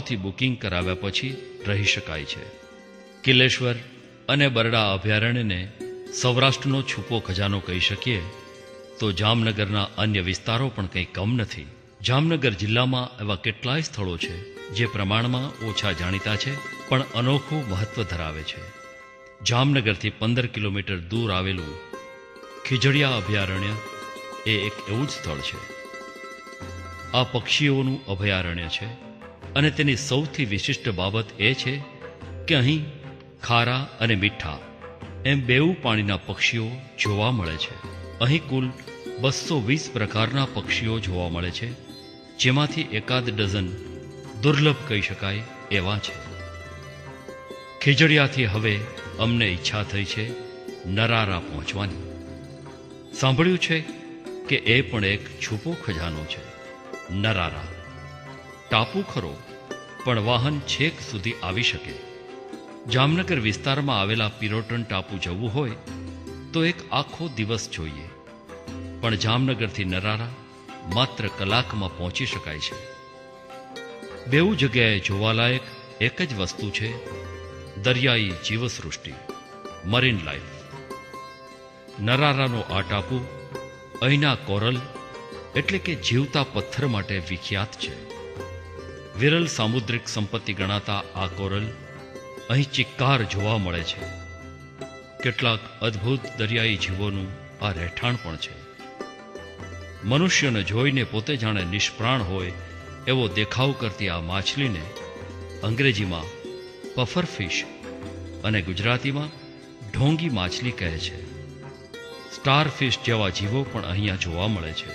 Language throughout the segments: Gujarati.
થી બુકિંગ કરાવ્યા પછી રહી શકાય છે. કિલેશ્વર અને બરડા અભયારણ્યને સૌરાષ્ટ્રનો છૂપો ખજાનો કહી શકીએ, તો જામનગરના અન્ય વિસ્તારો પણ કંઈ કમ નથી. જામનગર જિલ્લામાં એવા કેટલાય સ્થળો છે, જે પ્રમાણમાં ઓછા જાણીતા છે, પણ અનોખું મહત્વ ધરાવે છે. જામનગરથી પંદર કિલોમીટર દૂર આવેલું ખીજડીયા અભયારણ્ય એ એક એવું જ સ્થળ છે. આ પક્ષીઓનું અભયારણ્ય છે. અને તેની સૌથી વિશિષ્ટ બાબત એ છે કે અહીં ખારા અને મીઠા એમ બેઉ પાણીના પક્ષીઓ જોવા મળે છે. અહીં કુલ બસો વીસ પ્રકારના પક્ષીઓ જોવા મળે છે, જેમાંથી એકાદ ડઝન દુર્લભ કહી શકાય એવા છે. ખીજડિયાથી હવે અમને ઈચ્છા થઈ છે નરારા પહોંચવાની. સાંભળ્યું છે કે એ પણ એક છૂપો ખજાનો છે, નરારા. ટાપુ ખરો, પણ વાહન છેક સુધી આવી શકે. જામનગર વિસ્તારમાં આવેલા પિરોટન ટાપુ જવું હોય, તો એક આખો દિવસ જોઈએ. પણ જામનગરથી નરારા માત્ર કલાકમાં પહોંચી શકાય છે. બેઉ જગ્યાએ જોવાલાયક એક જ વસ્તુ છે, દરિયાઈ જીવસૃષ્ટિ, મરીન લાઈફ. નરારાનો આ ટાપુ અહીંના કોરલ એટલે કે જીવતા પથ્થર માટે વિખ્યાત છે. વિરલ સામુદ્રિક સંપત્તિ ગણાતા આ કોરલ અહીં ચિક્કાર જોવા મળે છે. કેટલાક અદ્ભુત દરિયાઈ જીવોનું આ રહેઠાણ પણ છે. મનુષ્યને જોઈને પોતે જાણે નિષ્પ્રાણ હોય એવો દેખાવ કરતી આ માછલીને અંગ્રેજીમાં પફર ફિશ અને ગુજરાતીમાં ઢોંગી માછલી કહે છે. સ્ટાર ફિશ જેવા જીવો પણ અહીંયા જોવા મળે છે.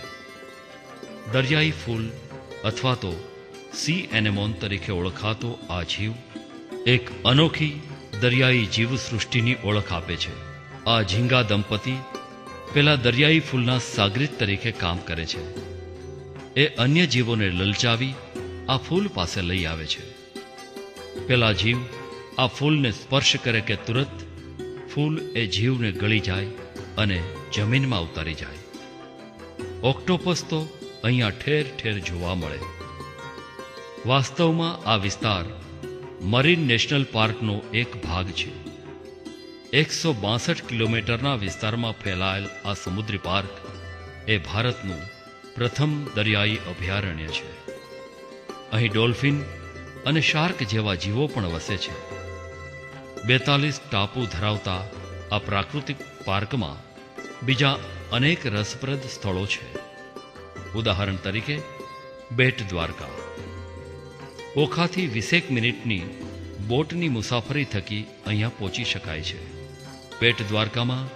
દરિયાઈ ફૂલ અથવા તો સી એનેમોન તરીકે ઓળખાતો આ જીવ એક અનોખી દરિયાઈ જીવસૃષ્ટિની ઓળખ આપે છે. આ ઝીંગા દંપતી પેલા દરિયાઈ ફૂલના સાગરીત તરીકે કામ કરે છે. એ અન્ય જીવોને લલચાવી આ ફૂલ પાસે લઈ આવે છે. પેલા જીવ આ ફૂલને સ્પર્શ કરે કે તુરત ફૂલ એ જીવને ગળી જાય અને જમીનમાં ઉતારી જાય. ઓક્ટોપસ તો અહીંયા ઠેર ઠેર જોવા મળે. વાસ્તવમાં આ વિસ્તાર મરીન નેશનલ પાર્કનો એક ભાગ છે. એકસો બાસઠ કિલોમીટરના વિસ્તારમાં ફેલાયેલ આ સમુદ્રી પાર્ક એ ભારતનું પ્રથમ દરિયાઈ અભયારણ્ય છે. અહીં ડોલ્ફિન અને શાર્ક જેવા જીવો પણ વસે છે. બેતાલીસ ટાપુ ધરાવતા આ પ્રાકૃતિક પાર્કમાં બીજા અનેક રસપ્રદ સ્થળો છે. ઉદાહરણ તરીકે બેટ દ્વારકા. ઓખાથી વીસેક મિનિટની બોટની મુસાફરી થકી અહીંયા પહોંચી શકાય છે. પેટ દ્વારકામાં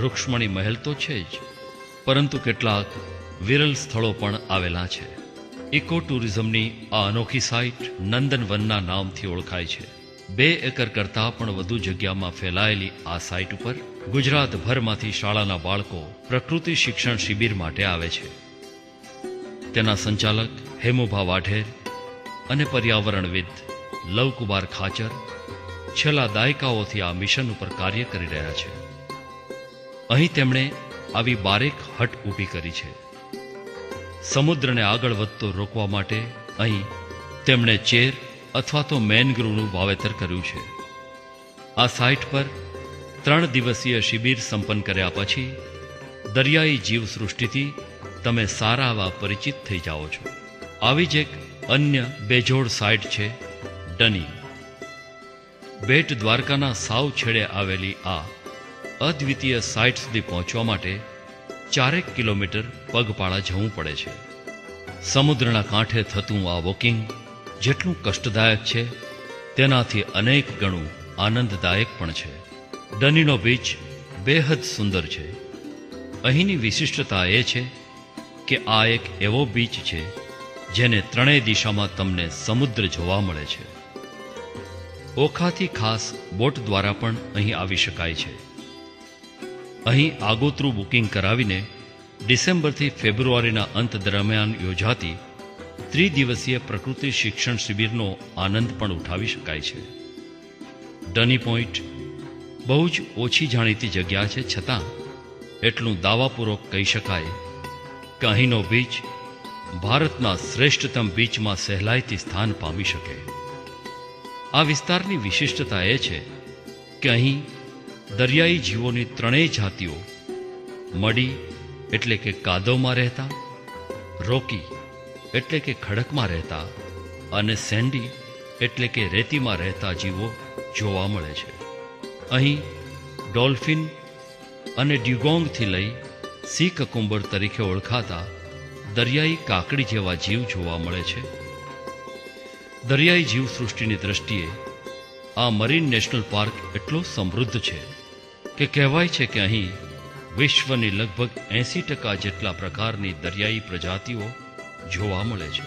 રૂક્ષ્મણી મહેલ તો છે જ, પરંતુ કેટલાક વિરલ સ્થળો પણ આવેલા છે. ઇકો ટુરિઝમની આ અનોખી સાઇટ નંદનવનના નામથી ઓળખાય છે. બે એકર કરતાં પણ વધુ જગ્યામાં ફેલાયેલી આ સાઇટ ઉપર ગુજરાતભરમાંથી શાળાના બાળકો પ્રકૃતિ શિક્ષણ શિબિર માટે આવે છે. તેના સંચાલક હેમુભા વાઢેર અને પર્યાવરણવિદ લવકુમાર ખાચર છેલ્લા દાયકાઓથી આ મિશન ઉપર કાર્ય કરી રહ્યા છે. અહીં તેમણે આવી બારેક હટ ઊભી કરી છે. સમુદ્રને આગળ વધતો રોકવા માટે અહીં તેમણે ચેર અથવા તો મેનગ્રુવનું વાવેતર કર્યું છે. આ સાઇટ પર ત્રણ દિવસીય શિબિર સંપન્ન કર્યા પછી દરિયાઈ જીવસૃષ્ટિથી તમે સારા એવા પરિચિત થઈ જાઓ છો. આવી જ એક અન્ય બેજોડ સાઇટ છે, ડની. બેટ દ્વારકાના સાવ છેડે આવેલી આ અદ્વિતીય સાઇટ સુધી પહોંચવા માટે ચારેક કિલોમીટર પગપાળા જવું પડે છે. સમુદ્રના કાંઠે થતું આ વોકિંગ જેટલું કષ્ટદાયક છે, તેનાથી અનેક ગણું આનંદદાયક પણ છે. ડનીનો બીચ બેહદ સુંદર છે. અહીંની વિશિષ્ટતા એ છે કે આ એક એવો બીચ છે જેને ત્રણેય દિશામાં તમને સમુદ્ર જોવા મળે છે. ઓખાથી ખાસ બોટ દ્વારા પણ અહીં આવી શકાય છે. અહીં આગોતરું બુકિંગ કરાવીને ડિસેમ્બરથી ફેબ્રુઆરીના અંત દરમિયાન યોજાતી ત્રિદિવસીય પ્રકૃતિ શિક્ષણ શિબિરનો આનંદ પણ ઉઠાવી શકાય છે. ડની પોઈન્ટ બહુ જ ઓછી જાણીતી જગ્યા છે, છતાં એટલું દાવાપૂર્વક કહી શકાય કે અહીંનો બીચ ભારતના શ્રેષ્ઠતમ બીચમાં સહેલાઈથી સ્થાન પામી શકે. આ વિસ્તારની વિશિષ્ટતા એ છે કે અહીં દરિયાઈ જીવોની ત્રણેય જાતિઓ મડી એટલે કે કાદવમાં રહેતા, રોકી એટલે કે ખડકમાં રહેતા અને સેન્ડી એટલે કે રેતીમાં રહેતા જીવો જોવા મળે છે. અહીં ડોલ્ફિન અને ડ્યુગોંગથી લઈ સી કકુંબર તરીકે ઓળખાતા દરિયાઈ કાકડી જેવા જીવ જોવા મળે છે. દરિયાઈ જીવસૃષ્ટિની દ્રષ્ટિએ આ મરીન નેશનલ પાર્ક એટલો સમૃદ્ધ છે કે કહેવાય છે કે અહીં વિશ્વની લગભગ એંસી ટકા જેટલા પ્રકારની દરિયાઈ પ્રજાતિઓ જોવા મળે છે.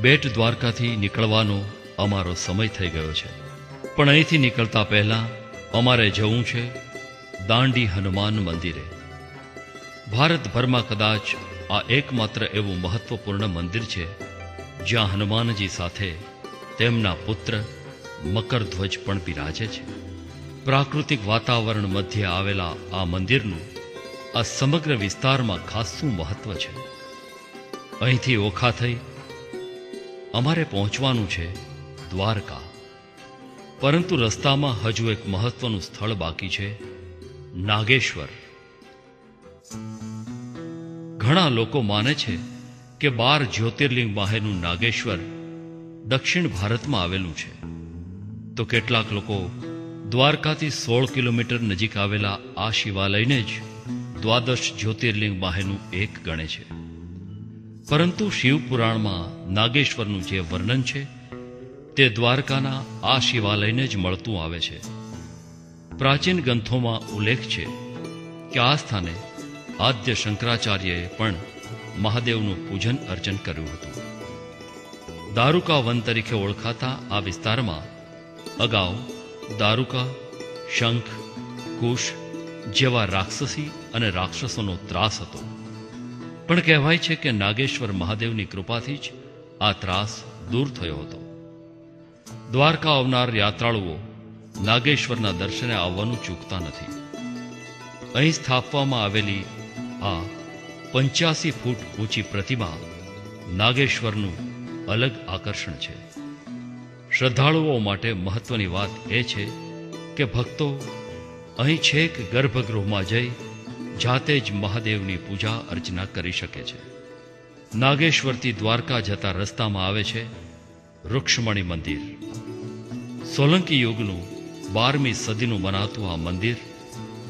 બેટ દ્વારકાથી નીકળવાનો અમારો સમય થઈ ગયો છે. પણ અહીંથી નીકળતા પહેલા અમારે જવું છે દાંડી હનુમાન મંદિરે. ભારતભરમાં કદાચ આ એકમાત્ર એવું મહત્વપૂર્ણ મંદિર છે, જ્યાં હનુમાનજી સાથે તેમના પુત્ર મકરધ્વજ પણ બિરાજે છે. પ્રાકૃતિક વાતાવરણ મધ્યે આવેલા આ મંદિરનું આ સમગ્ર વિસ્તારમાં ખાસું મહત્વ છે. અહીંથી ઓખા થઈ અમારે પહોંચવાનું છે દ્વારકા. પરંતુ રસ્તામાં હજુ એક મહત્વનું સ્થળ બાકી છે, નાગેશ્વર. ઘણા લોકો માને છે કે બાર જ્યોતિર્લિંગ બાહેનું નાગેશ્વર દક્ષિણ ભારતમાં આવેલું છે. તો કેટલાક લોકો દ્વારકાથી સોળ કિલોમીટર નજીક આવેલા આ શિવાલયને જ દ્વાદશ જ્યોતિર્લિંગ બાહેનું એક ગણે છે. પરંતુ શિવપુરાણમાં નાગેશ્વરનું જે વર્ણન છે, તે દ્વારકાના આ શિવાલયને જ મળતું આવે છે. પ્રાચીન ગ્રંથોમાં ઉલ્લેખ છે કે આ સ્થાને આદ્ય શંકરાચાર્યએ પણ મહાદેવનું પૂજન અર્ચન કર્યું હતું. દારૂકા વન તરીકે ઓળખાતા આ વિસ્તારમાં અગાઉ દારૂકા, શંખ, કુશ જેવા રાક્ષસી અને રાક્ષસોનો ત્રાસ હતો. પણ કહેવાય છે કે નાગેશ્વર મહાદેવની કૃપાથી જ આ ત્રાસ દૂર થયો હતો. દ્વારકા આવનાર યાત્રાળુઓ નાગેશ્વરના દર્શને આવવાનું ચૂકતા નથી. અહીં સ્થાપવામાં આવેલી આ પંચ્યાસી ફૂટ ઊંચી પ્રતિમા નાગેશ્વરનું અલગ આકર્ષણ છે. શ્રદ્ધાળુઓ માટે મહત્વની વાત એ છે કે ભક્તો અહીં છેક ગર્ભગૃહમાં જઈ જાતે જ મહાદેવની પૂજા અર્ચના કરી શકે છે. નાગેશ્વરથી દ્વારકા જતા રસ્તામાં આવે છે રૂક્ષ્મણી મંદિર. સોલંકી યુગનું બારમી સદીનું મનાતું આ મંદિર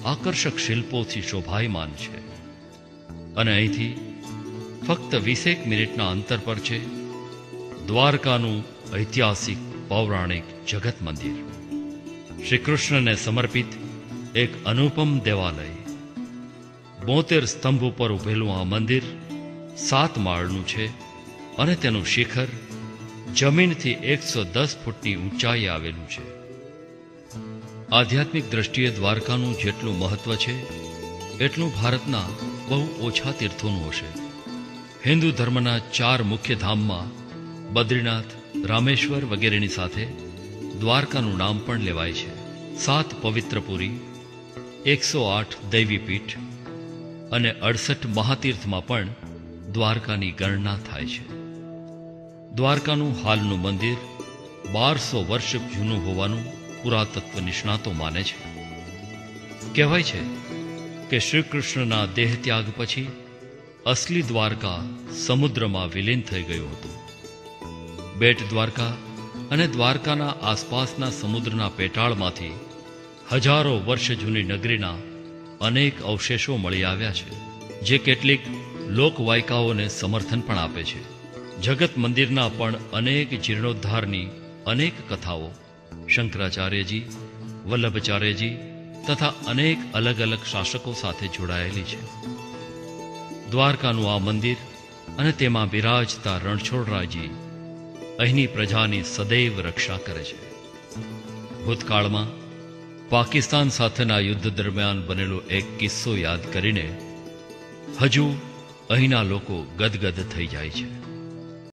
આકર્ષક શિલ્પોથી શોભાયમાન છે. અને અહીંથી ફક્ત વીસેક મિનિટના અંતર પર છે દ્વારકાનું ઐતિહાસિક પૌરાણિક જગત મંદિર. શ્રી કૃષ્ણને સમર્પિત એક અનુપમ દેવાલય. બોતેર સ્તંભ ઉપર ઉભેલું આ મંદિર સાત માળનું છે અને તેનું શિખર જમીનથી એકસો દસ ફૂટની ઊંચાઈએ આવેલું છે. આધ્યાત્મિક દ્રષ્ટિએ દ્વારકાનું જેટલું મહત્વ છે, એટલું ભારતના બહુ ઓછા તીર્થોનું હશે. હિન્દુ ધર્મના ચાર મુખ્ય ધામમાં બદ્રીનાથ, રામેશ્વર વગેરેની સાથે દ્વારકાનું નામ પણ લેવાય છે. સાત પવિત્રપુરી એકસો આઠ દૈવીપીઠ અને અડસઠ મહાતીર્થમાં પણ દ્વારકાની ગણના થાય છે. દ્વારકાનું હાલનું મંદિર બારસો વર્ષ જૂનું હોવાનું પુરાતત્વ નિષ્ણાતો માને છે. કહેવાય છે કે શ્રી કૃષ્ણના દેહ ત્યાગ પછી અસલી દ્વારકા સમુદ્રમાં વિલીન થઈ ગયું હતું. બેટ દ્વારકા અને દ્વારકાના આસપાસના સમુદ્રના પેટાળમાંથી હજારો વર્ષ જૂની નગરીના અનેક અવશેષો મળી આવ્યા છે, જે કેટલીક લોકવાયકાઓને સમર્થન પણ આપે છે. જગત મંદિરના પણ અનેક જીર્ણોદ્ધારની અનેક કથાઓ શંકરાચાર્યજી, વલ્લભાચાર્યજી તથા અનેક અલગ અલગ શાસકો સાથે જોડાયેલી છે. દ્વારકાનું આ મંદિર અને તેમાં બિરાજતા રણછોડરાયજી અહીંની પ્રજાની સદૈવ રક્ષા કરે છે. ભૂતકાળમાં પાકિસ્તાન સાથેના યુદ્ધ દરમિયાન બનેલો એક કિસ્સો યાદ કરીને હજુ અહીંના લોકો ગદગદ થઈ જાય છે.